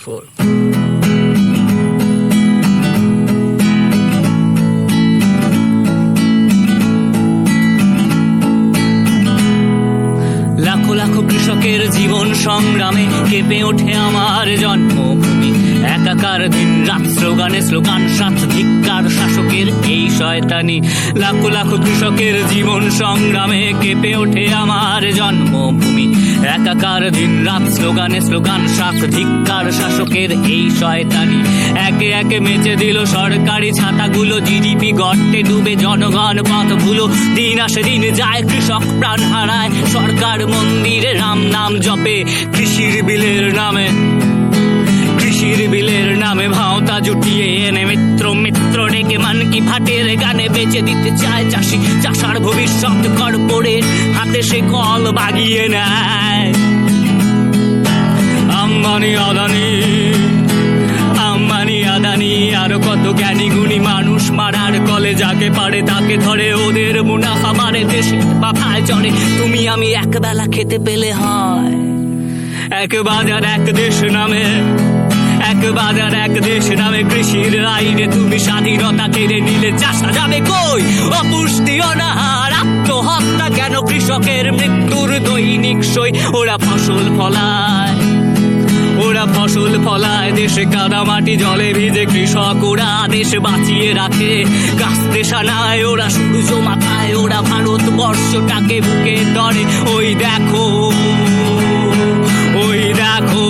four. লাখো লাখো কৃষকের জীবন সংগ্রামে কেঁপে ওঠে আমার জন্মভূমি একাকার দিন রাত স্লোগানে, স্লোগান, সাত ধিক্কার শয়তানি। লাখো লাখো কৃষকের জীবন সংগ্রামে কেঁপে ওঠে আমার জন্মভূমি। একাকার দিন রাত স্লোগানে স্লোগান, সাত ধিক্কার শাসকের এই শয়তানি। একে একে মেচে দিল সরকারি ছাতাগুলো, জিডিপি গর্তে ডুবে জনগণ পথগুলো। দিন আসে দিন যায় কৃষক প্রাণ হারায়, সরকার মন্দিরে রাম নাম জপে, কৃষির বিলের নামে। কৃষির বিলের নামে ভাওতা জুটিয়ে এনে মিত্র মিত্র ডেকে মান কি ভাটের গানে বেচে দিতে চায় চাষি। চাষার ভবিষ্যৎ কর্পোরেট হাতে সে কল বাগিয়ে নেয়। আম্বানি আদানি আম্বানি আদানি, আরও কত জ্ঞানী গুণী মানুষ মারার কলে যাকে পারে তাকে ধরে, ওদের মুনাফা মারে, দেশে বাফায় চড়ে। তুমি আমি এক বেলা খেতে পেলে হয়। এক বাজার, এক দেশ নামে এক বাজার, এক দেশ নামে কৃষির আইনে তুমি স্বাধীনতা কেড়ে নিলে, চাষা যাবে কই? অপুষ্টি, অনাহার, আত্মহত্যা কেন কৃষকের মৃত্যুর দৈনিক সই? ওরা ফসল ফলায়, ওরা ফসল ফলায়, দেশে কাদা মাটি জলে ভিজে কৃষক ওরা দেশ বাঁচিয়ে রাখে। গাছ দেশানায় ওরা সূর্য মাথায় ওরা ভারত বর্ষটাকে বুকে ধরে। ওই দেখো ওই দেখো।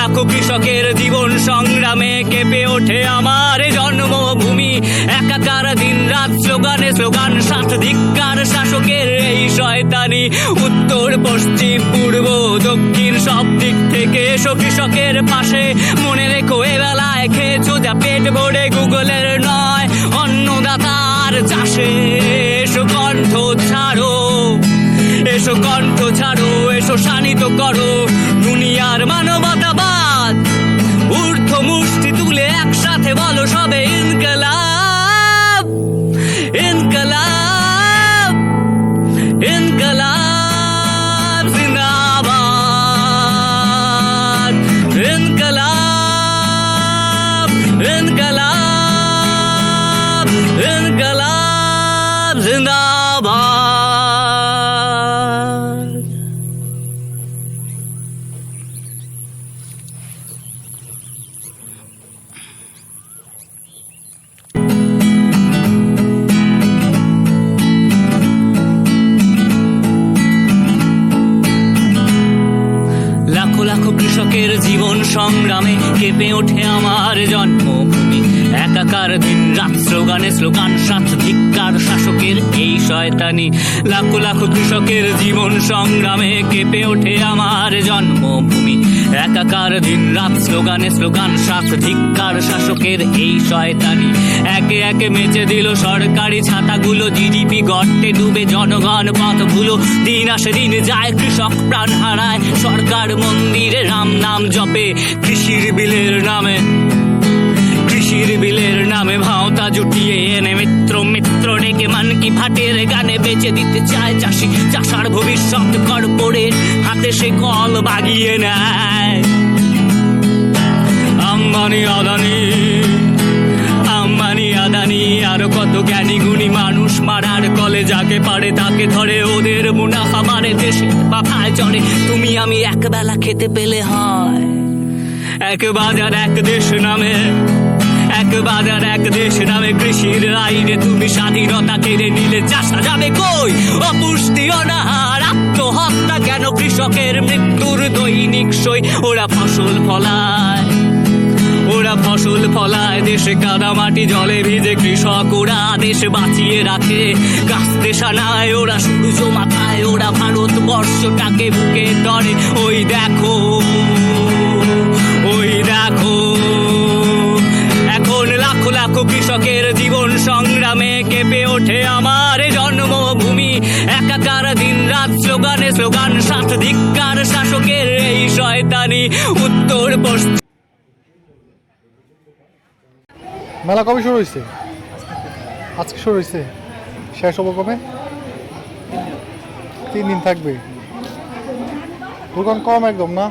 লাখো কৃষকের জীবন সংগ্রামে, কেঁপে ওঠে আমার জন্মভূমি। একাকার দিন রাত স্লোগানে স্লোগান, সাত ধিক্কার শাসকের এই শয়তানি। উত্তর, পশ্চিম, পূর্ব, দক্ষিণ, সব দিক থেকে এসো কৃষকের পাশে। মনে রেখো এবেলায় খেয়েছো যা পেট ভরে গুগলের নয়। অন্নদাতার চাষে এসো কণ্ঠ ছাড়ো। এসো কণ্ঠ ছাড়ো, এসো শানিত করো। দুনিয়ার মানবতাবাদ সবে ইনকলাব লাখো কৃষকের জীবন সংগ্রামে কেঁপে ওঠে আমার জন্মভূমি। একাকার দিন রাত স্লোগানে স্লোগান, সাত ধিক্কার শাসকের এই শয়তানি। লাখো লাখো কৃষকের জীবন সংগ্রামে কেঁপে ওঠে আমার জন্মভূমি। একাকার দিন রাত স্লোগানে স্লোগান, সাত ধিক্কার শাসকের এই শয়তানি। একে একে মেচে দিল সরকারি ছাতাগুলো, জিডিপি গর্তে ডুবে জনগণ পথগুলো। দিন আসে দিন যায় কৃষক প্রাণ হারায়, সরকার মন্দিরে রাম নাম জপে কৃষির বিলের নামে। কৃষির বিলের নামে ভাওতা জুটিয়ে এনে মিত্র মিত্র ডেকে মান কি ভাটের গানে বেঁচে দিতে চায় চাষি। চাষার ভবিষ্যৎ কর্পোরেট হাতে সে কল বাগিয়ে নেয়। আম্বানি আদানি আম্বানি আদানি, আরও কত জ্ঞানী গুণী মানুষ মারার কলে যাকে পারে তাকে ধরে ওদের মুনাফা মারে দেশে বাফায় চড়ে। তুমি আমি এক বেলা খেতে পেলে হয়। এক বাজার, এক দেশ নামে। এক বাজার, এক দেশ নামে। কৃষির আইনে তুমি স্বাধীনতা কেড়ে নিলে। চাষা যাবে কই? অপুষ্টি, অনাহার, আত্মহত্যা কেন কৃষকের মৃত্যুর দৈনিক সই? ওরা ফসল ফলায়। ওরা ফসল ফলায়, দেশে কাদা মাটি, জলে ভিজে কৃষক ওরা দেশ বাঁচিয়ে রাখে। গাছ দেশানায় ওরা সূর্য মাথায় ওরা ভারত বর্ষটাকে বুকে ধরে। ওই দেখো ওই দেখো, এখন লাখো লাখো কৃষকের জীবন সংগ্রামে কেঁপে ওঠে আমার জন্মভূমি। একাকার দিন রাত স্লোগানে স্লোগান, সাত ধিক্কার শাসকের এই শয়তানি। উত্তর পশ্চিম মেলা কবে শুরু হয়েছে? আজকে শুরু হয়েছে। শেষ হব কবে? তিন দিন থাকবে। দোকান কম একদম, না?